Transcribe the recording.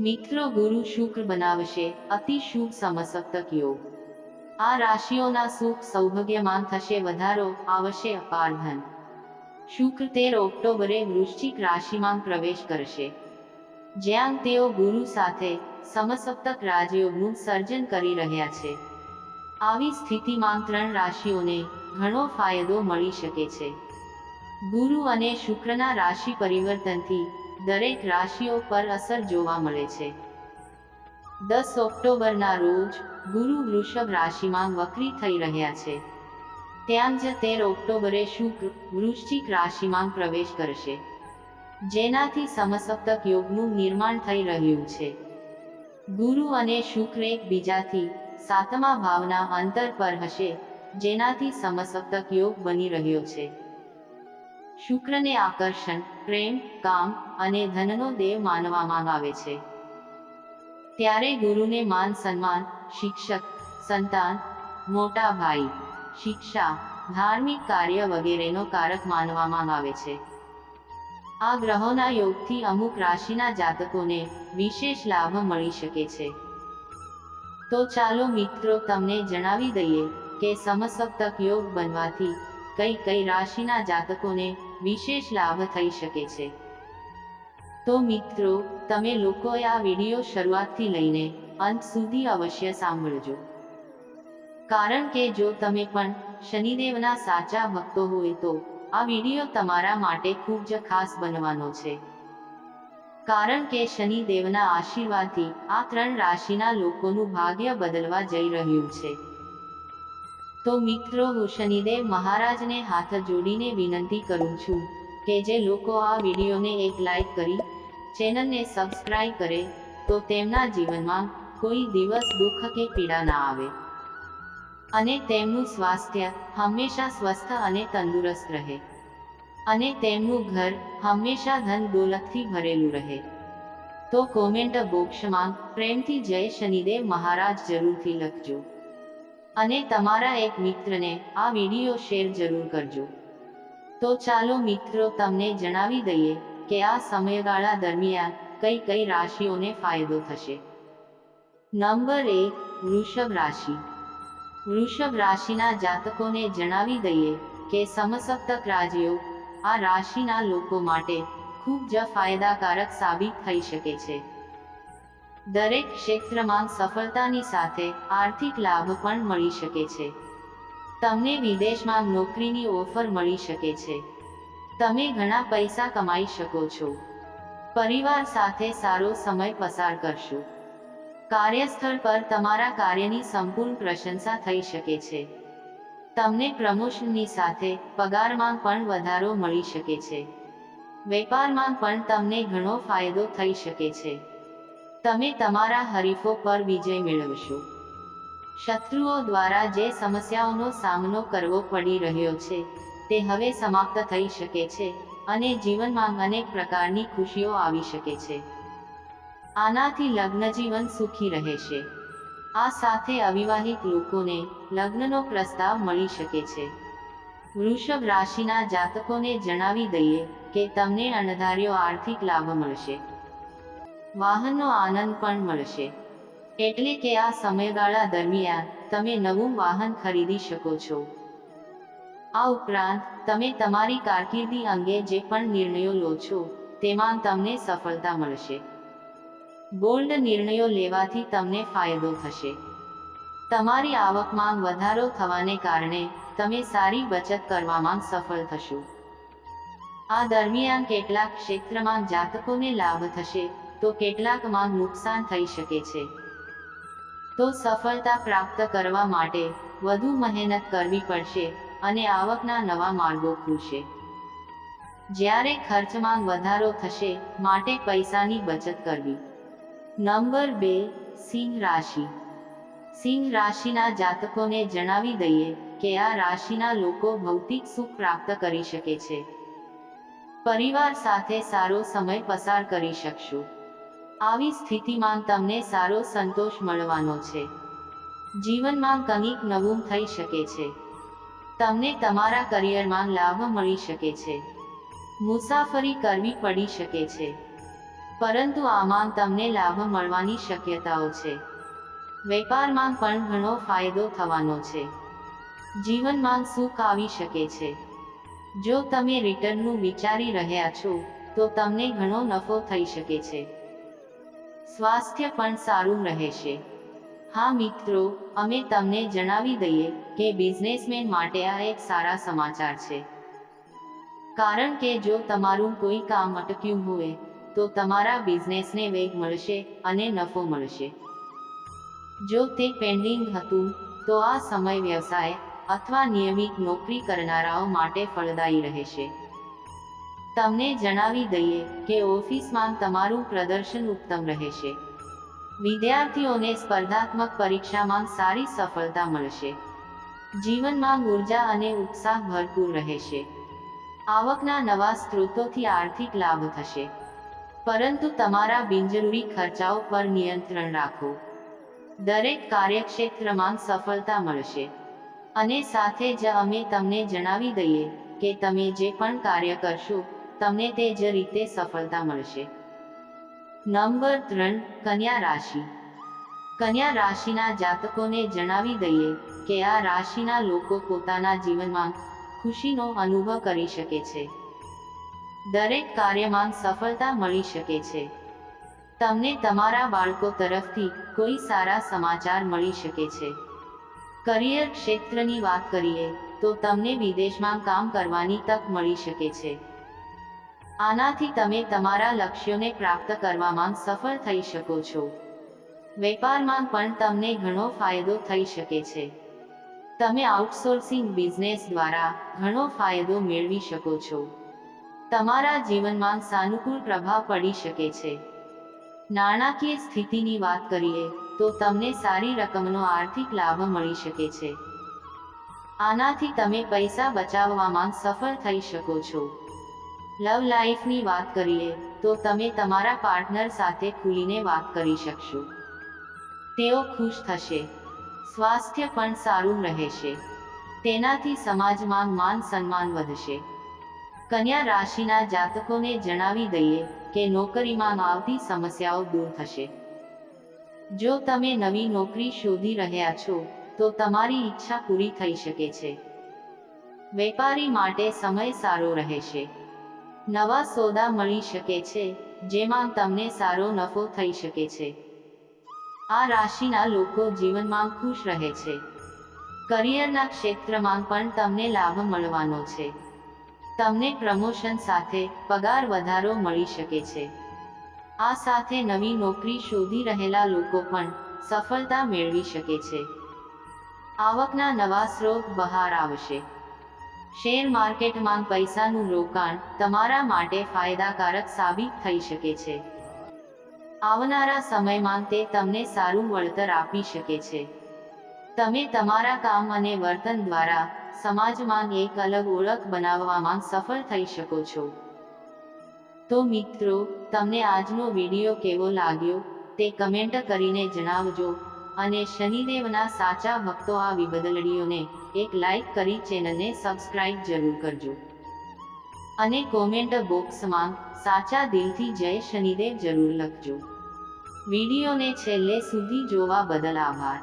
મિત્રો, ગુરુ શુક્ર બનાવશે. અતિ શુભ સમસપ્તક યોગ. આ રાશિઓના સુખ સૌભાગ્યમાં થશે. વધારો આવશે અપાર ધન. શુક્ર તેર ઓક્ટોબરે વૃશ્ચિક રાશિમાં પ્રવેશ કરશે. જ્યાં તેઓ ગુરુ સાથે સમસપ્તક રાજયોગનું સર્જન કરી રહ્યા છે. આવી સ્થિતિમાં ત્રણ રાશિઓને ઘણો ફાયદો મળી શકે છે. ગુરુ અને શુક્રના રાશિ પરિવર્તનથી દરેક રાશિઓ પર અસર જોવા મળે છે. દસ ઓક્ટોબરના રોજ ગુરુ વૃષભ રાશિમાં વક્રી થઈ રહ્યા છે. ત્યાં જ તેર ઓક્ટોબરે શુક્ર વૃશ્ચિક રાશિમાં પ્રવેશ કરશે. જેનાથી સમસપ્તક યોગનું નિર્માણ થઈ રહ્યું છે. ગુરુ અને શુક્ર એકબીજાથી સાતમા ભાવના અંતર પર હશે, જેનાથી સમસપ્તક યોગ બની રહ્યો છે. શુક્રને આકર્ષણ, પ્રેમ, કામ અને ધનનો દેવ માનવામાં આવે છે. ત્યારે ગુરુને માન સન્માન, શિક્ષક, સંતાન, મોટા ભાઈ, શિક્ષા, ધાર્મિક કાર્ય વગેરેનો કારક માનવામાં આવે છે. આ ગ્રહોના યોગથી અમુક રાશિના જાતકોને વિશેષ લાભ મળી શકે છે. તો ચાલો મિત્રો તમને જણાવી દઈએ કે સમસપ્તક યોગ બનવાથી કઈ કઈ રાશિના જાતકોને વિશેષ લાભ થઈ શકે છે. તો મિત્રો, તમે લોકોએ આ વીડિયો શરૂઆતથી લઈને અંત સુધી અવશ્ય સાંભળજો. કારણ કે જો તમે પણ શનિદેવના સાચા ભક્તો હોય તો આ વીડિયો તમારા માટે ખૂબ જ ખાસ બનવાનો છે. કારણ કે શનિદેવના આશીર્વાદથી આ ત્રણ રાશિના લોકોનું ભાગ્ય બદલવા જઈ રહ્યું છે. તો મિત્રો હું શનિદેવ મહારાજને હાથ જોડીને વિનંતી કરું છું કે જે લોકો આ વિડીયોને એક લાઈક કરી, ચેનલને સબસ્ક્રાઈબ કરે, તો તેમના જીવનમાં કોઈ દિવસ દુઃખ કે પીડા ના આવે. અને તેમનું સ્વાસ્થ્ય હંમેશા સ્વસ્થ અને તંદુરસ્ત રહે. અને તેમનું ઘર હંમેશા ધન દોલતથી ભરેલું રહે. તો કોમેન્ટ બોક્સમાં પ્રેમથી જય શનિદેવ મહારાજ જરૂરથી લખજો. અને તમારા એક મિત્રને આ વીડિયો શેર જરૂર કરજો. તો ચાલો મિત્રો તમને જણાવી દઈએ કે આ સમયગાળા દરમિયાન કઈ કઈ રાશિઓને ફાયદો થશે. નંબર એક, વૃષભ રાશિ. વૃષભ રાશિના જાતકોને જણાવી દઈએ કે સમસપ્તક રાજયોગ આ રાશિના લોકો માટે ખૂબ જ ફાયદાકારક સાબિત થઈ શકે છે. દરેક ક્ષેત્રમાં સફળતાની સાથે આર્થિક લાભ પણ મળી શકે છે. તમને વિદેશમાં નોકરીની ઓફર મળી શકે છે. તમે ઘણા પૈસા કમાઈ શકો છો. પરિવાર સાથે સારો સમય પસાર કરશો. કાર્યસ્થળ પર તમારા કાર્યની સંપૂર્ણ પ્રશંસા થઈ શકે છે. તમને પ્રમોશનની સાથે પગારમાં પણ વધારો મળી શકે છે. વેપારમાં પણ તમને ઘણો ફાયદો થઈ શકે છે. તમે તમારા હરીફો પર વિજય મેળવશો. શત્રુઓ દ્વારા જે સમસ્યાઓનો સામનો કરવો પડી રહ્યો છે, તે હવે સમાપ્ત થઈ શકે છે અને જીવનમાં અનેક પ્રકારની ખુશીઓ આવી શકે છે. આનાથી લગ્ન જીવન સુખી રહેશે. આ સાથે અવિવાહિત લોકોને લગ્નનો પ્રસ્તાવ મળી શકે છે. વૃષભ રાશિના જાતકોને જણાવી દઈએ કે તમને અણધાર્યો આર્થિક લાભ મળશે. વાહનનો આનંદ પણ મળશે. એટલે કે આ સમયગાળા દરમિયાન તમે નવું વાહન ખરીદી શકો છો. આ ઉપરાંત, તમે તમારી કારકિર્દી અંગે જે પણ નિર્ણયો લો છો, તેમાં તમને સફળતા મળશે. બોલ્ડ નિર્ણયો લેવાથી તમને ફાયદો થશે. તમારી આવકમાં વધારો થવાને કારણે તમે સારી બચત કરવામાં સફળ થશો. આ દરમિયાન કેટલાક ક્ષેત્રમાં જાતકોને લાભ થશે તો કેટલાકમાં નુકસાન થઈ શકે છે. તો સફળતા પ્રાપ્ત કરવા માટે વધુ મહેનત કરવી પડશે અને આવકના નવા માર્ગો ખુલશે. જ્યારે ખર્ચમાં વધારો થશે માટે પૈસાની બચત કરવી. નંબર બે, સિંહ રાશિ. સિંહ રાશિના જાતકોને જણાવી દઈએ કે આ રાશિના લોકો ભૌતિક સુખ પ્રાપ્ત કરી શકે છે. પરિવાર સાથે સારો સમય પસાર કરી શકશો. આવી સ્થિતિમાં તમને સારો સંતોષ મળવાનો છે. જીવનમાં કંઈક નવું થઈ શકે છે. તમને તમારા કરિયરમાં લાભ મળી શકે છે. મુસાફરી કરવી પડી શકે છે. પરંતુ આમાં તમને લાભ મળવાની શક્યતાઓ છે. વેપારમાં પણ ઘણો ફાયદો થવાનો છે. જીવનમાં સુખ આવી શકે છે. જો તમે રિટર્નનું વિચારી રહ્યા છો, તો તમને ઘણો નફો થઈ શકે છે. સ્વાસ્થ્ય પણ સારું રહેશે. હા મિત્રો, અમે તમને જણાવી દઈએ કે બિઝનેસમેન માટે આ એક સારા સમાચાર છે. કારણ કે જો તમારું કોઈ કામ અટક્યું હોય, તો તમારા બિઝનેસને વેગ મળશે અને નફો મળશે. જો તે પેન્ડિંગ હતું, તો આ સમય વ્યવસાય અથવા નિયમિત નોકરી કરનારાઓ માટે ફળદાયી રહેશે. તમને જણાવી દઈએ કે ઓફિસમાં તમારું પ્રદર્શન ઉત્તમ રહેશે. વિદ્યાર્થીઓને સ્પર્ધાત્મક પરીક્ષામાં સારી સફળતા મળશે. જીવનમાં ઊર્જા અને ઉત્સાહ ભરપૂર રહેશે. આવકના નવા સ્ત્રોતોથી આર્થિક લાભ થશે. પરંતુ તમારા બિનજરૂરી ખર્ચાઓ પર નિયંત્રણ રાખો. દરેક કાર્યક્ષેત્રમાં સફળતા મળશે. અને સાથે જ અમે તમને જણાવી દઈએ કે તમે જે પણ કાર્ય કરશો તમને તે જ રીતે સફળતા મળશે. નંબર ત્રણ, કન્યા રાશિ. કન્યા રાશિના જાતકોને જણાવી દઈએ કે આ રાશિના લોકો પોતાના જીવનમાં ખુશીનો અનુભવ કરી શકે છે. દરેક કાર્યમાં સફળતા મળી શકે છે. તમને તમારા બાળકો તરફથી કોઈ સારા સમાચાર મળી શકે છે. કરિયર ક્ષેત્રની વાત કરીએ તો તમને વિદેશમાં કામ કરવાની તક મળી શકે છે. આનાથી તમે તમારા લક્ષ્યોને પ્રાપ્ત કરવામાં સફળ થઈ શકો છો. વેપારમાં પણ તમને ઘણો ફાયદો થઈ શકે છે. તમે આઉટસોર્સિંગ બિઝનેસ દ્વારા ઘણો ફાયદો મેળવી શકો છો. તમારા જીવનમાં સાનુકૂળ પ્રભાવ પડી શકે છે. નાણાકીય સ્થિતિની વાત કરીએ, તો તમને સારી રકમનો આર્થિક લાભ મળી શકે છે. આનાથી તમે પૈસા બચાવવામાં સફળ થઈ શકો છો. લવ લાઈફની વાત કરીએ, તો તમે તમારા પાર્ટનર સાથે ખુલીને વાત કરી શકશો. તેઓ ખુશ થશે. સ્વાસ્થ્ય પણ સારું રહેશે. તેનાથી સમાજમાં માન સન્માન વધશે. કન્યા રાશિના જાતકોને જણાવી દઈએ કે નોકરીમાં આવતી સમસ્યાઓ દૂર થશે. જો તમે નવી નોકરી શોધી રહ્યા છો, તો તમારી ઈચ્છા પૂરી થઈ શકે છે. વેપારી માટે સમય સારો રહેશે. નવા સોદા મળી શકે છે, જેમાં તમને સારો નફો થઈ શકે છે. આ રાશિના લોકો જીવનમાં ખુશ રહે છે. કરિયરના ક્ષેત્રમાં પણ તમને લાભ મળવાનો છે. તમને પ્રમોશન સાથે પગાર વધારો મળી શકે છે. આ સાથે નવી નોકરી શોધી રહેલા લોકો પણ સફળતા મેળવી શકે છે. આવકના નવા સ્ત્રોત બહાર આવશે. શેર માર્કેટમાં પૈસાનું રોકાણ તમારા માટે ફાયદાકારક સાબિત થઈ શકે છે. આવનારા સમયમાં તે તમને સારું વળતર આપી શકે છે. તમે તમારા કામ અને વર્તન દ્વારા સમાજમાં એક અલગ ઓળખ બનાવવામાં સફળ થઈ શકો છો. તો મિત્રો, તમને આજનો વીડિયો કેવો લાગ્યો? તે કમેન્ટ કરીને જણાવજો. અને શનિદેવના સાચા ભક્તો આ વિબદલડીઓને એક લાઈક કરી ચેનલને સબસ્ક્રાઇબ જરૂર કરજો. અને કોમેન્ટ બોક્સમાં સાચા દિલથી જય શનિદેવ જરૂર લખજો. વિડીયોને છેલ્લે સુધી જોવા બદલ આભાર.